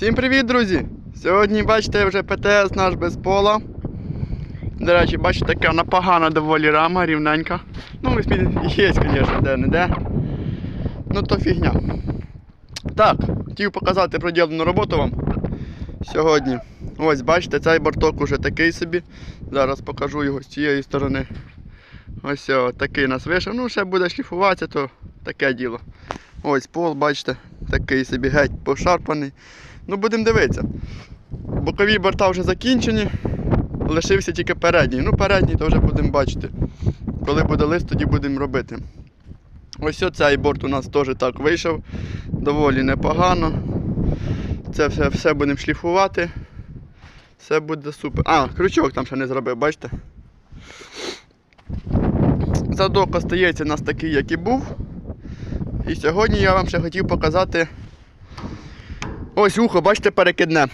Всім привіт, друзі! Сьогодні, бачите, вже ПТС наш без пола. До речі, бачите, така напогана доволі рама, рівненька. Ну, є, звісно, де-не-де. Ну то фігня. Так, хотів показати проділену роботу вам сьогодні. Ось, бачите, цей борток уже такий собі. Зараз покажу його з цієї сторони. Ось о, такий нас вийшов. Ну, ще буде шліфуватися, то таке діло. Ось пол, бачите, такий собі геть пошарпаний. Ну, будемо дивитися. Бокові борта вже закінчені. Лишився тільки передній. Ну, передній то вже будемо бачити. Коли буде лист, тоді будемо робити. Ось цей борт у нас теж так вийшов. Доволі непогано. Це все, все будемо шліфувати. Все буде супер. А, крючок там ще не зробив, бачите? Задок остається у нас такий, як і був. І сьогодні я вам ще хотів показати ось ухо, бачите, перекидне.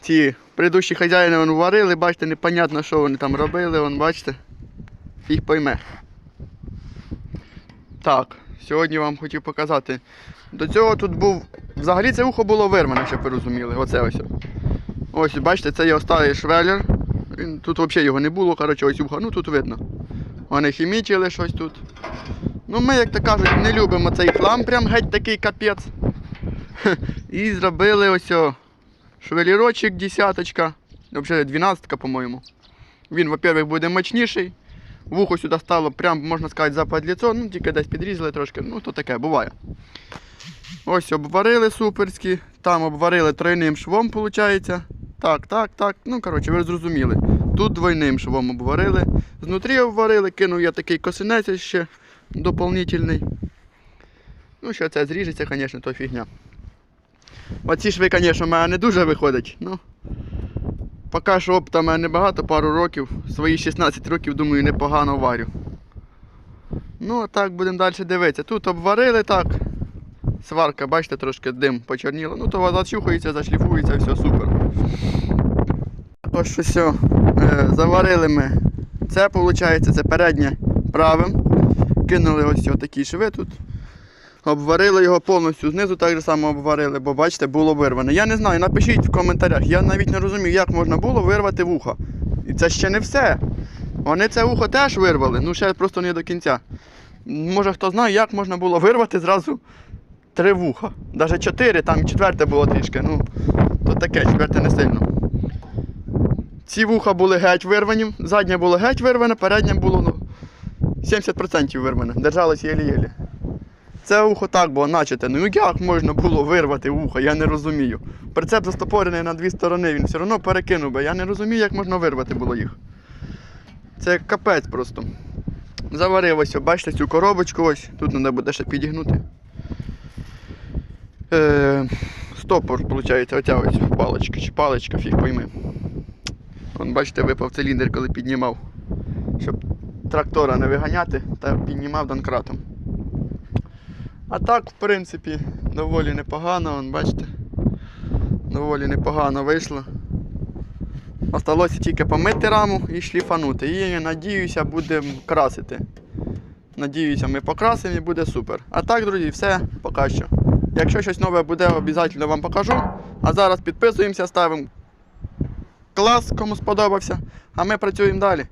Ці предыдущі хазяїни вон варили, бачите, непонятно, що вони там робили, вон, бачите. Їх пойме. Так, сьогодні вам хотів показати. До цього тут був. Взагалі це ухо було вирване, щоб ви розуміли. Оце ось. Ось, бачите, це його старий швеллер. Тут взагалі його не було, коротше, ось ухо, ну тут видно. Вони хімічили щось тут. Ну ми, як то кажуть, не любимо цей хлам, прям геть такий капець. І зробили ось о, швелірочок десяточка, взагалі дванадцятка, по-моєму. Він, во-первых, буде мощніший. Вухо сюди стало, прям, можна сказати, западліцо, ну тільки десь підрізали трошки, ну то таке, буває. Ось обварили суперські, там обварили тройним швом, виходить. Так, так, так. Ну, коротше, ви зрозуміли. Тут двойним швом обварили. Знутрі обварили, кинув я такий косинець ще доповнительний. Ну, що це зріжеться, звісно, то фігня. Оці шви, звісно, в мене не дуже виходять. Ну, поки що опита в мене небагато, пару років. Свої 16 років, думаю, непогано варю. Ну, а так будемо далі дивитися. Тут обварили так. Сварка, бачите, трошки дим почорніла. Ну, то зачухається, зашліфується, все супер. Ось все. Заварили ми. Це виходить, це переднє правим. Кинули ось такі шви тут. Обварили його повністю знизу, так само обварили, бо бачите, було вирване. Я не знаю, напишіть в коментарях. Я навіть не розумію, як можна було вирвати вухо. І це ще не все. Вони це вухо теж вирвали, ну ще просто не до кінця. Може хто знає, як можна було вирвати зразу три вуха. Навіть чотири, там четверте було трішки. Ну, то таке, четверте не сильно. Ці вуха були геть вирвані, заднє було геть вирване, переднє було ну, 70% вирване. Держалось єлі-єлі. Це ухо так було начате. Ну як можна було вирвати вухо, я не розумію. Прицеп застопорений на дві сторони, він все одно перекинув би. Я не розумію, як можна вирвати було їх. Це капець просто. Заварив ось, бачите, цю коробочку ось. Тут треба буде ще підігнути. Е, стопор, виходить, оця ось паличка чи паличка, фіг пойми. Вон, бачите, випав циліндр, коли піднімав. Щоб трактора не виганяти, та піднімав донкратом. А так, в принципі, доволі непогано, вон, бачите. Доволі непогано вийшло. Осталося тільки помити раму і шліфанути. І надіюся, будемо красити. Надіюся, ми покрасимо і буде супер. А так, друзі, все поки що. Якщо щось нове буде, обов'язково вам покажу. А зараз підписуємося, ставимо клас, кому сподобався. А ми працюємо далі.